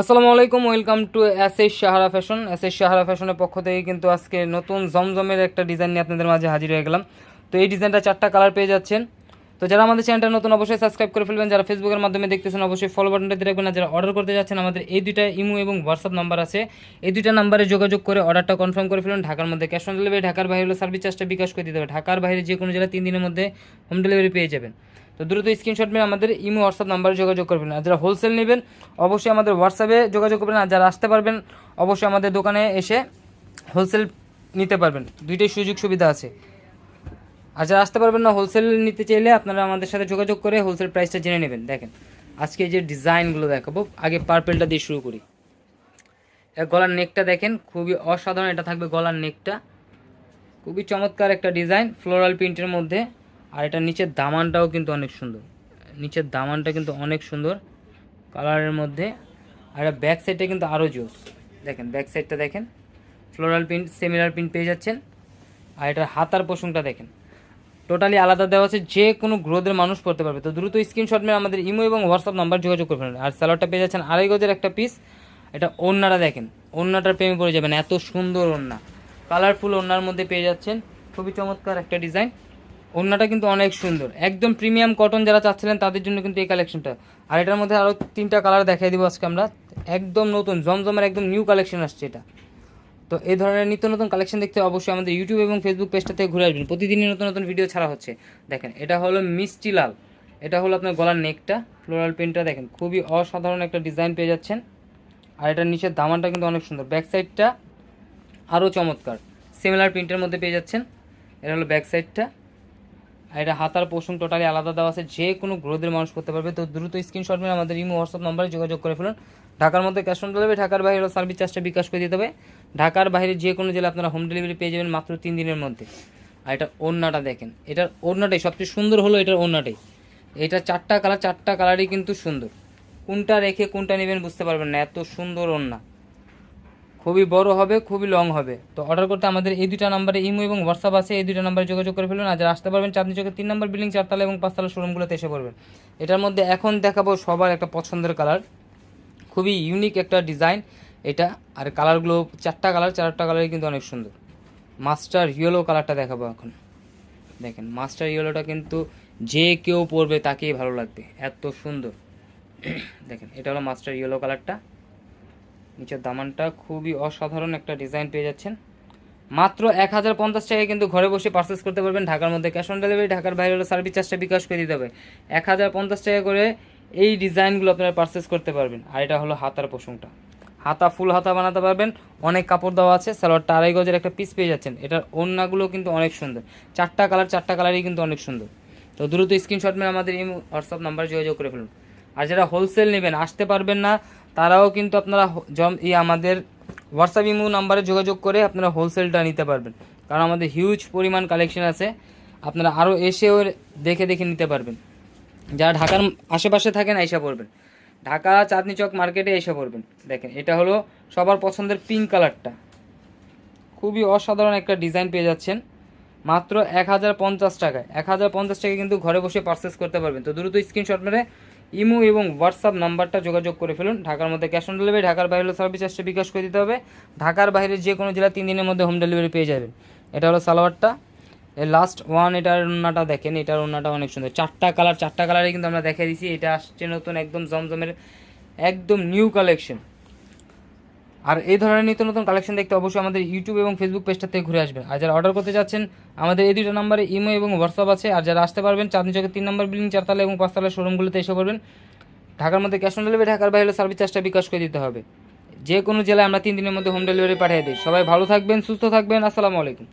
আসসালামু আলাইকুম, welcome to S S Sahara fashion. S S Sahara ফ্যাশনের পক্ষ থেকে কিন্তু আজকে নতুন জমজমের একটা ডিজাইন নিয়ে আপনাদের মাঝে হাজির হয়ে গেলাম। তো এই ডিজাইনটা চারটা কালার পেয়ে যাচ্ছেন। তো যারা আমাদের চ্যানেলটা নতুন, অবশ্যই সাবস্ক্রাইব করে ফেলবেন। যারা ফেসবুকের মাধ্যমে দেখতেছেন, অবশ্যই ফলো বাটনটা দিয়ে রাখবেন। যারা অর্ডার করতে যাচ্ছেন, আমাদের এই দুইটা ইমো এবং হোয়াটসঅ্যাপ নাম্বার আছে। এই দুইটা নাম্বারে যোগাযোগ করে অর্ডারটা কনফার্ম করে ফেলুন। ঢাকার মধ্যে ক্যাশ অন ডেলিভারি ঢাকার বাইরে হলে সার্ভিস চার্জটা বিকাশ করে দিতে হবে। ঢাকার বাইরে যে কোনো জেলা তিন দিনের মধ্যে হোম ডেলিভারি পেয়ে যাবেন। তো দ্রুত স্ক্রিনশট নিয়ে আমাদের ইমো হোয়াটসঅ্যাপ নাম্বারে যোগাযোগ করবেন। আর যারা হোলসেল নেবেন, অবশ্যই আমাদের হোয়াটসঅ্যাপে যোগাযোগ করবেন। আর যারা আসতে পারবেন, অবশ্যই আমাদের দোকানে এসে হোলসেল নিতে পারবেন। দুইটাই সুযোগ সুবিধা আছে। আর যারা আসতে পারবেন না হোলসেল নিতে চাইলে আপনারা আমাদের সাথে যোগাযোগ করে হোলসেল প্রাইসটা জেনে নেবেন। দেখেন, আজকে যে ডিজাইনগুলো দেখাবো, আগে পার্পেলটা দিয়ে শুরু করি। গলার নেকটা দেখেন, খুবই অসাধারণ, এটা থাকবে গলার নেকটা খুবই চমৎকার একটা ডিজাইন ফ্লোরাল প্রিন্টের মধ্যে। আর এটা নিচের দামানটাও কিন্তু অনেক সুন্দর। নিচের দামানটা কিন্তু অনেক সুন্দর কালারের মধ্যে। আর এটা ব্যাক সাইডটা কিন্তু আরও জোস। দেখেন ব্যাক সাইডটা দেখেন ফ্লোরাল প্রিন্ট সেমিলার প্রিন্ট পেয়ে যাচ্ছেন। আর এটার হাতার পোষণটা দেখেন। টোটালি আলাদা দেওয়া আছে, যে কোনো গ্রোথের মানুষ পড়তে পারবে। তো দ্রুত স্ক্রিনশট মেরে আমাদের ইমো এবং হোয়াটসঅ্যাপ নাম্বার যোগাযোগ করবেন। আর স্যালাডটা পেয়ে যাচ্ছেন আড়াই গজের একটা পিস এটা ওড়নাটা দেখেন, ওড়নাটার প্রেমে পড়ে যাবেন, এত সুন্দর ওড়না। কালারফুল ওড়নার মধ্যে পেয়ে যাচ্ছেন। খুবই চমৎকার একটা ডিজাইন ওড়নাটা কিন্তু অনেক সুন্দর। একদম প্রিমিয়াম কটন যারা চাচ্ছিলেন, তাদের জন্য কিন্তু এই কালেকশনটা আর এটার মধ্যে আরও তিনটা কালার দেখাই দিব আজকে আমরা। একদম নতুন, জমজমের একদম নিউ কালেকশন আসছে এটা। তো এই ধরনের নিত্য নতুন কালেকশন দেখতে অবশ্যই আমাদের ইউটিউব এবং ফেসবুক পেজটা থেকে ঘুরে আসবেন। প্রতিদিনই নতুন নতুন ভিডিও ছাড়া হচ্ছে। দেখেন, এটা হলো মিষ্টি লাল। এটা হলো আপনার গলার নেকটা ফ্লোরাল প্রিন্টটা দেখেন। খুবই অসাধারণ একটা ডিজাইন পেয়ে যাচ্ছেন। আর এটার নিচের দামানটা কিন্তু অনেক সুন্দর। ব্যাক সাইডটা আরও চমৎকার। সিমিলার প্রিন্টের মধ্যে পেয়ে যাচ্ছেন। এটা হলো ব্যাক সাইডটা আর এটা হাতার পোষণ টোটালি আলাদা দেওয়া আছে, যে কোনো গ্রোথের মানুষ করতে পারবে। তো দ্রুত স্ক্রিনশট মেরে আমাদের ইমো হোয়াটসঅ্যাপ নম্বরে যোগাযোগ করে ফেলুন। ঢাকার মধ্যে ক্যাশ অন ডেলিভারি ঢাকার বাইরে সার্ভিস চার্জটা বিকাশ করে দিতে হবে। ঢাকার বাইরে যে কোনো জেলা আপনারা হোম ডেলিভারি পেয়ে যাবেন মাত্র তিন দিনের মধ্যে। আর এটা ওড়নাটা দেখেন, এটার ওড়নাটাই, সবচেয়ে সুন্দর হলো এটার ওড়নাটাই। এটা চারটা কালার চারটা কালারই কিন্তু সুন্দর। কোনটা রেখে কোনটা নেবেন বুঝতে পারবেন না, এত সুন্দর ওড়না। খুবই বড় হবে, খুবই লং হবে। তো অর্ডার করতে আমাদের এই দুটা নাম্বারে ইমো এবং হোয়াটসঅ্যাপ আছে, এই দুটা নাম্বারে যোগাযোগ করে ফেলুন। আর যারা আসতে পারবেন চাঁদনি চোখের তিন নম্বর বিল্ডিং চারতলা এবং পাঁচতলা শোরুমগুলোতে এসে পড়বেন। এটার মধ্যে এখন দেখাবো সবার একটা পছন্দের কালার খুবই ইউনিক একটা ডিজাইন এটা আর কালারগুলো চারটা কালার চারটা কালারই কিন্তু অনেক সুন্দর। মাস্টার ইয়েলো কালারটা দেখাবো এখন। দেখেন মাস্টার ইয়েলোটা কিন্তু যে কেউ পরবে তাকেই ভালো লাগবে। এত সুন্দর। দেখেন, এটা হলো মাস্টার ইয়েলো কালারটা নিচের দামানটা খুবই অসাধারণ একটা ডিজাইন পেয়ে যাচ্ছেন। মাত্র এক হাজার পঞ্চাশ টাকায় কিন্তু ঘরে বসে পারচেস করতে পারবেন ঢাকার মধ্যে ক্যাশ অন ডেলিভারি ঢাকার বাইরে হলে সার্ভিস চার্জটা বিকাশ করে দিতে হবে। এক হাজার পঞ্চাশ টাকা করে এই ডিজাইনগুলো আপনারা পারচেস করতে পারবেন। আর এটা হলো হাতার পোষণটা হাতা ফুল হাতা বানাতে পারবেন। অনেক কাপড় দেওয়া আছে। সালোয়ারটা আড়াই গজের একটা পিস পেয়ে যাচ্ছেন। এটার ওড়নাগুলো কিন্তু অনেক সুন্দর। চারটা কালার চারটা কালারই কিন্তু অনেক সুন্দর। তো দ্রুত স্ক্রিনশট মেরে আমাদের এই হোয়াটসঅ্যাপ নাম্বার যোগাযোগ করে ফেলুন। আর যারা হোলসেল নেবেন, আসতে পারবেন না। তারাও কিন্তু আপনারা জম ই আমাদের হোয়াটসঅ্যাপ ইমো নাম্বারে যোগাযোগ করে আপনারা হোলসেলটা নিতে পারবেন। কারণ আমাদের হিউজ পরিমাণ কালেকশন আছে। আপনারা আরও এসেও দেখে দেখে নিতে পারবেন। যারা ঢাকার আশেপাশে থাকেন এসে পড়বেন। ঢাকা চাঁদনি চক মার্কেটে এসে পড়বেন। দেখেন, এটা হলো সবার পছন্দের পিঙ্ক কালারটা খুবই অসাধারণ একটা ডিজাইন পেয়ে যাচ্ছেন। মাত্র এক হাজার পঞ্চাশ টাকায়। এক হাজার পঞ্চাশ টাকায় কিন্তু ঘরে বসে পারচেস করতে পারবেন। তো দ্রুত স্ক্রিনশট মেরে ইমো এবং হোয়াটসঅ্যাপ নাম্বারটা যোগাযোগ করে ফেলুন। ঢাকার মধ্যে ক্যাশ অন ডেলিভারি ঢাকার বাইরে সার্ভিস চার্জটা বিকাশ করে দিতে হবে। ঢাকার বাইরে যে কোনো জেলা তিন দিনের মধ্যে হোম ডেলিভারি পেয়ে যাবেন। এটা হলো সালোয়ারটা। লাস্ট ওয়ান এটার ওনাটা দেখেন। এটার ওড়নাটা অনেক সুন্দর। চারটা কালার চারটা কালারে কিন্তু আমরা দেখে দিছি। এটা আসছে নতুন, একদম জমজমের, একদম নিউ কালেকশন আর এই ধরনের নিত্য নতুন কালেকশন দেখতে অবশ্যই আমাদের ইউটিউব এবং ফেসবুক পেজটা থেকে ঘুরে আসবেন। আর যারা অর্ডার করতে যাচ্ছেন, আমাদের এই দুটো নাম্বারে ইমো এবং হোয়াটসঅ্যাপ আছে। আর যারা আসতে পারবেন, চাঁদনি চকের তিন নম্বর বিল্ডিং চারতলা এবং পাঁচতলা শোরুমগুলোতে এসে পড়বেন। ঢাকার মধ্যে ক্যাশ অন ডেলিভারি ঢাকার বাইরে সার্ভিস চার্জটা বিকাশ করে দিতে হবে। যে কোনো জেলায় আমরা তিন দিনের মধ্যে হোম ডেলিভারি পাঠিয়ে দিই। সবাই ভালো থাকবেন, সুস্থ থাকবেন। আসসালামু আলাইকুম।